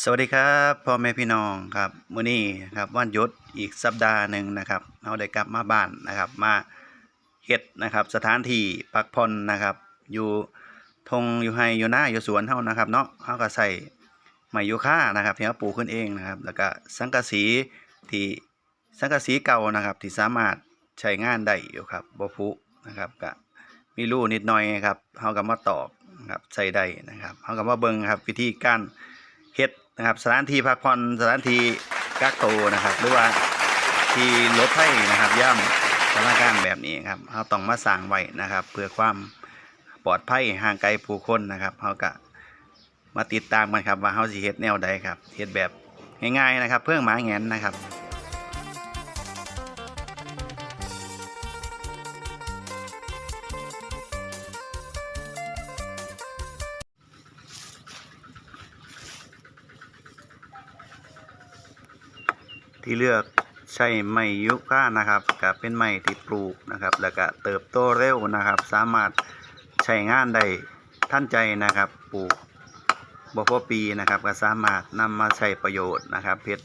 สวัสดีครับพ่อแม่พี่น้องครับมื้อนี้ครับวันหยุดอีกสัปดาห์หนึ่งนะครับเราได้กลับมาบ้านนะครับ มาเฮ็ดนะครับ สถานที่พักผ่อนนะครับ อยู่ทงอยู่ไห้อยู่หน้าอยู่สวนเฮานะครับเนาะเฮาก็ใส่ไม้ยูคานะครับที่เราปลูกขึ้นเองนะครับ แล้วก็สังกะสีที่สังกะสีเก่านะครับ ที่สามารถใช้งานได้อยู่ครับบ่ผุนะครับก็มีรูนิดหน่อยครับเฮาก็มาตอกนะครับใส่ได้นะครับเฮาก็มาเบิ่งครับวิธีการ นะครับสถานที่พักผ่อนสถานที่กักตัวนะครับ หรือว่าที่ลดภัยนะครับย่ำสถานการณ์แบบนี้ครับเขาต้องมาสร้างไว้นะครับ เพื่อความปลอดภัยห่างไกลผู้คนนะครับเขาก็มาติดตามกันครับว่าเฮาสิเฮ็ดแนวใดครับเฮ็ดแบบง่ายๆนะครับ เพื่อหมาแงนนะครับ ที่เลือกใช้ไม้ยุค่านะครับก็เป็นไม้ที่ปลูกนะครับ แล้วก็เติบโตเร็วนะครับ สามารถใช้งานได้ทันใจนะครับ ปลูกบ่พอปีนะครับ ก็สามารถนำมาใช้ประโยชน์นะครับเฮ็ด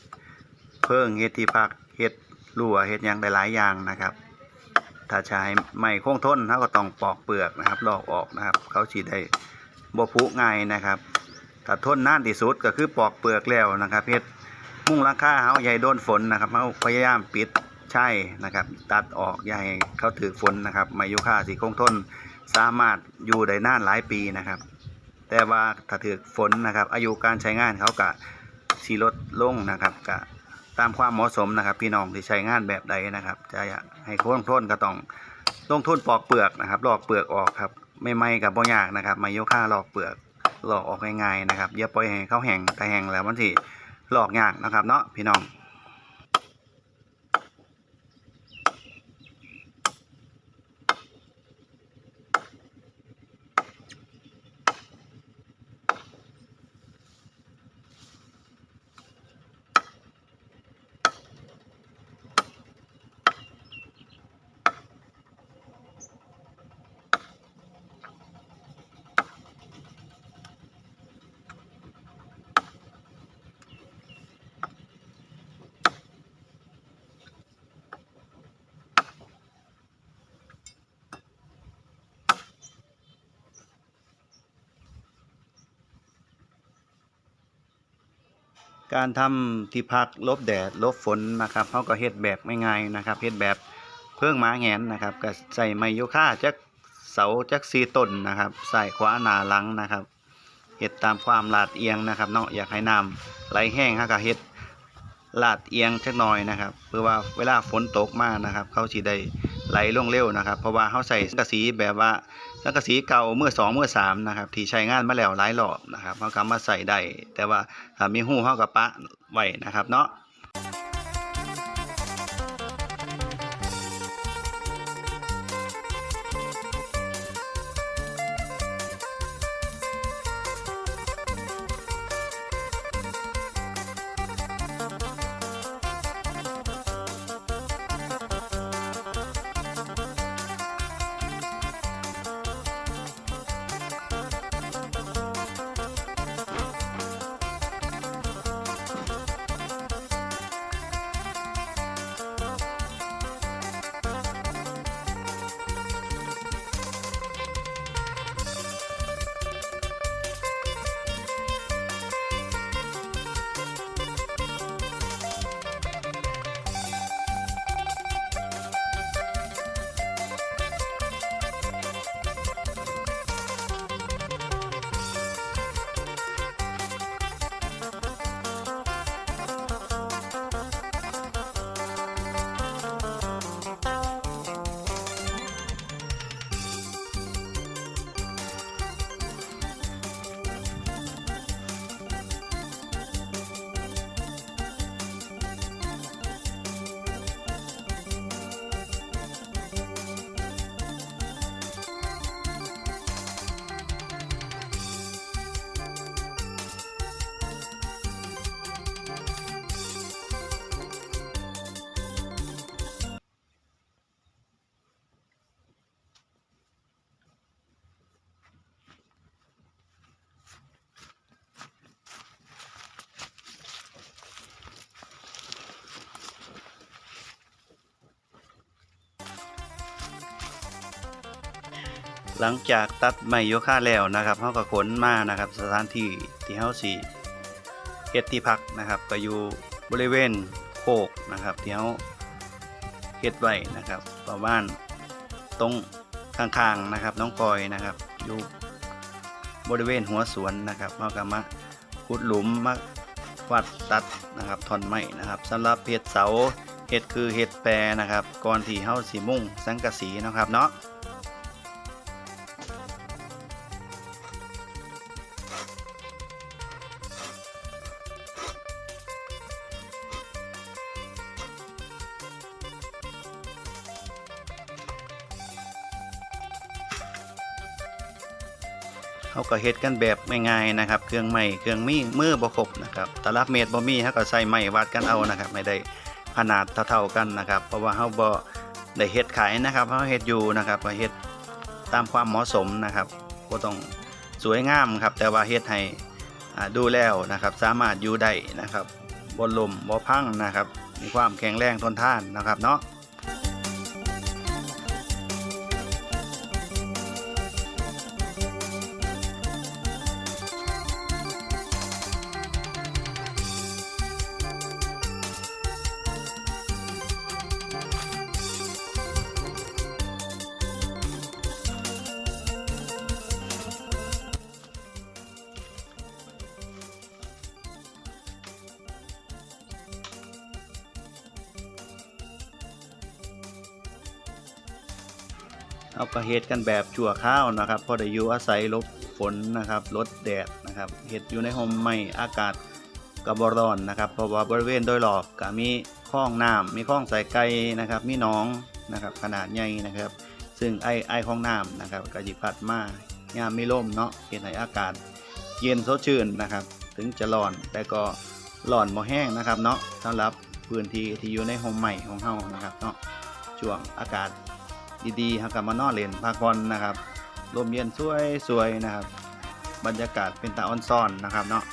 เพิ่งเฮ็ดที่พักเฮ็ดรั้วเฮ็ดยังได้หลายอย่างนะครับ ถ้าใช้ไม้คงทนเขาก็ต้องปอกเปลือกนะครับลอกออกนะครับ เขาสิได้บ่ผุง่ายนะครับถ้าทนนานที่สุดก็คือปอกเปลือกแล้วนะครับเฮ็ด มุ่งราคาเขาใหญ่โดนฝนนะครับเขาพยายามปิดใช่นะครับ ตัดออกอย่าให้เขาถือฝนนะครับไมายุค่าสีคงทนสามารถอยู่ได้นานหลายปีนะครับ แต่ว่าถ้าถือฝนนะครับ อายุการใช้งานเขากะสีลดลงนะครับกะตามความเหมาะสมนะครับ พี่น้องที่ใช้งานแบบใดนะครับ จะให้คงทนก็ต้องลงทุนปอกเปลือกนะครับลอกเปลือกออกครับไม่ไม่กับบ่ยากนะครับไมายุค่าลอกเปลือกลอกออกง่ายๆนะครับอย่าปล่อยให้เขาแห้งแต่แห้งแล้วมันสิ หลอกยากนะครับเนาะพี่น้อง การทำที่พักลบแดดลบฝนนะครับเขาก็เฮ็ดแบบง่ายๆนะครับเฮ็ดแบบเพิ่งหมาแงนนะครับก็ใส่ไม้ยูคาจักเสาจักซีต้นนะครับ ใส่ขวาหนาหลังนะครับเฮ็ดตามความลาดเอียงนะครับเนาะอยากให้น้ำไหลแห้งฮาก็เฮ็ดลาดเอียงจักหน่อยนะครับ เพื่อว่าเวลาฝนตกมานะครับเขาสิได้ ไหลลงเร็วนะครับ เพราะว่าเขาใส่สังกะสีแบบว่าสังกะสีเก่าเมื่อสองเมื่อสามนะครับที่ใช้งานมาแล้วหลายรอบนะครับเขาก็มาใส่ได้แต่ว่าถ้ามีหูเขากับปะไว้นะครับเนาะ หลังจากตัดไม้โยคะแล้วนะครับเขาก็ขนมานะครับ สถานที่ที่เขาสีเฮ็ดที่พักนะครับก็อยู่บริเวณโคกนะครับที่เขาเฮ็ดไว้นะครับประมาณตรงข้างๆนะครับน้องกอยนะครับอยู่บริเวณหัวสวนนะครับเขาก็มาขุดหลุมมาวัดตัดนะครับท่อนไม้นะครับสำหรับเฮ็ดเสาเฮ็ดคือเฮ็ดแปรนะครับ ก่อนที่เฮาสิมุ่งสังกะสีนะครับเนาะ ก็เฮ็ดกันแบบง่ายๆนะครับ เครื่องไม้เครื่องมีมือบ่ครบนะครับตลับเมตรบ่มีเขาก็ใส่ไม้วัดกันเอานะครับไม่ได้ขนาดเท่าๆกันนะครับ เพราะว่าเขาบ่ได้เฮ็ดขายนะครับเขาเฮ็ดอยู่นะครับก็เฮ็ดตามความเหมาะสมนะครับบ่ต้องสวยงามครับ แต่ว่าเฮ็ดให้ดูแล้วนะครับ สามารถอยู่ได้นะครับบ่ล่มบ่พังนะครับ มีความแข็งแรงทนทานนะครับเนาะ เอาก็เฮ็ดกันแบบชั่วข้าวนะครับพอได้อยู่อาศัยลบฝนนะครับลดแดดนะครับเฮ็ดอยู่ในห่มไม้อากาศก็บ่ร้อนนะครับ เพราะว่าบริเวณโดยรอบก็มีคลองน้ำมีคลองสายไก่นะครับ มีหนองนะครับขนาดใหญ่นะครับ ซึ่งไอไอของน้ำนะครับก็สิพัดมายามมีลมเนาะเฮ็ดให้อากาศ เย็นสดชื่นนะครับ ถึงจะร้อนแต่ก็ร้อนบ่แห้งนะครับเนาะสำหรับพื้นที่ที่อยู่ในห่มไม้ของเฮานะครับเนาะช่วงอากาศ ดีๆครับกลับมานอนเล่นพากอนนะครับลมเย็นสวยๆนะครับ บรรยากาศเป็นตาออนซอนนะครับเนาะ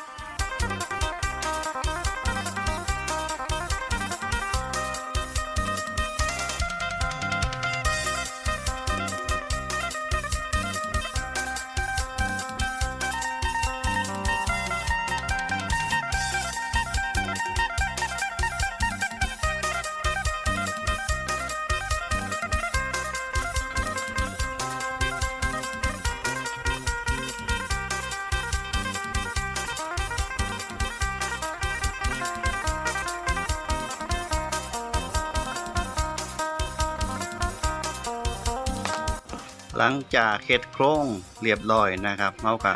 หลังจากเฮ็ดโครงเรียบร้อยนะครับเฮาก็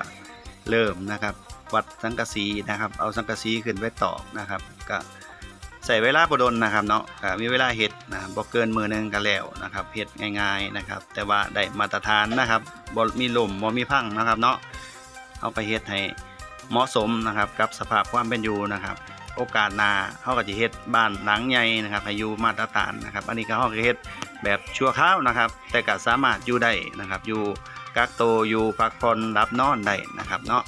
เริ่มนะครับ วัดสังกะสีนะครับ เอาสังกะสีขึ้นไว้ตอกนะครับก็ใส่เวลาบ่ดนนะครับเนาะมีเวลาเฮ็ดนะบบ่เกินมือหนึงก็แล้วนะครับเฮ็ดง่ายๆนะครับ แต่ว่าได้มาตรฐานนะครับบมีลมบมีพังนะครับเนาะเอาไปเฮ็ดให้เหมาะสมนะครับกับสภาพความเป็นอยู่นะครับ โอกาสนาเฮาก็จะเฮ็ดบ้านหลังใหญ่นะครับให้อยู่มาตรฐานนะครับ อันนี้ก็เฮาก็เฮ็ด แบบชั่วคราวนะครับ แต่ก็สามารถอยู่ได้นะครับ อยู่กักโตวอยู่พักผ่อนรับนอนได้นะครับเนาะ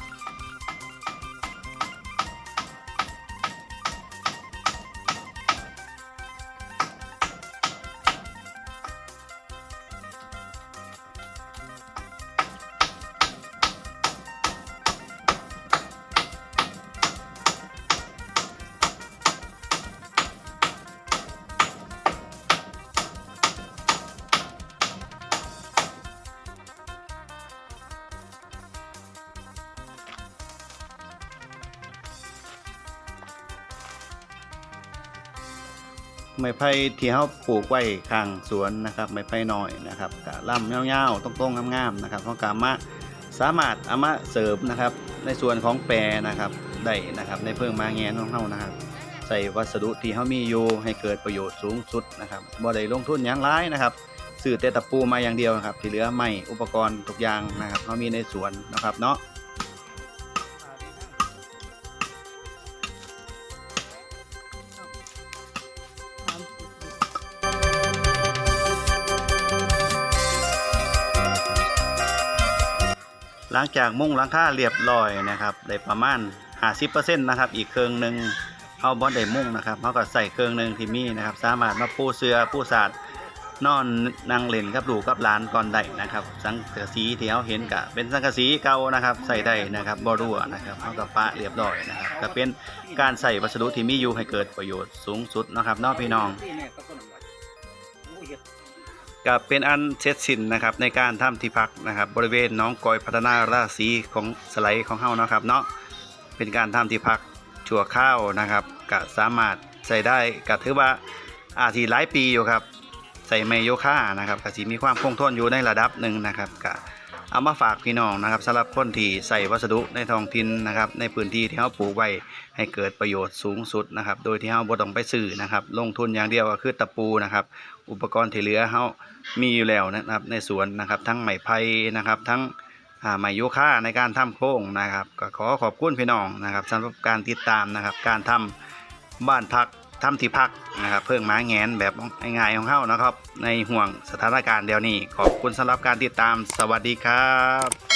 ไม้ไผ่ที่เขาปลูกไว้ข้างสวนนะครับไม้ไผ่น้อยนะครับกะล่ำยาวๆตรงๆงามๆนะครับเขากามาสามารถเอามาเสริมนะครับในส่วนของแปรนะครับได้นะครับในเพิ่งมาแงนของเขานะครับใส่วัสดุที่เขามีอยู่ให้เกิดประโยชน์สูงสุดนะครับบ่ได้ลงทุนหยังร้ายนะครับซื้อแต่ตะปูมาอย่างเดียวนะครับที่เหลือไม้อุปกรณ์ทุกอย่างนะครับเขามีในสวนนะครับเนาะ หลังจากมุ่งหลังคาเรียบร้อยนะครับได้ประมาณ50%นะครับอีกเครื่องหนึ่งเอาบอลได้มุ่งนะครับเขาก็ใส่เครื่องหนึ่งที่มีนะครับ สามารถมาปูเสือปูสาดนอนนั่งเล่นกับลูกับหลานก่อนได้นะครับ สังกะสีที่เราเห็นก็เป็นสังกะสีเก่านะครับ ใส่ได้นะครับบ่รั่วนะครับเฮากับปะเรียบร้อยนะครับก็เป็นการใส่วัสดุที่มีอยู่ให้เกิดประโยชน์สูงสุดนะครับเนาะพี่น้อง ก็เป็นอันเสร็จสิ้นนะครับในการทำที่พักนะครับ บริเวณน้องกอยพัฒนาราศีของสไลด์ของเฮานะครับเนาะเป็นการทำที่พักชั่วข้าวนะครับก็สามารถใส่ได้ก็ถือว่าอาทีหลายปีอยู่ครับ ใส่ไมโยค่านะครับก็สีมีความคงทนอยู่ในระดับหนึ่งนะครับก็ เอามาฝากพี่น้องนะครับสำหรับคนที่ใส่วัสดุในท้องถิ่นนะครับ ในพื้นที่ที่เขาปลูกไว้ให้เกิดประโยชน์สูงสุดนะครับ โดยที่เขาบ่ต้องไปซื้อนะครับ ลงทุนอย่างเดียวก็คือตะปูนะครับ อุปกรณ์ที่เหลือเขามีอยู่แล้วนะครับ ในสวนนะครับ ทั้งไม้ไผ่นะครับ ทั้งไม้ยูคาในการทำโค้งนะครับ ก็ขอขอบคุณพี่น้องนะครับสำหรับการติดตามนะครับ การทำบ้านพัก ทำที่พักนะครับเพิ่งหมาแงนแบบง่ายๆของเขานะครับ ในห่วงสถานการณ์เดียวนี้ ขอบคุณสำหรับการติดตามสวัสดีครับ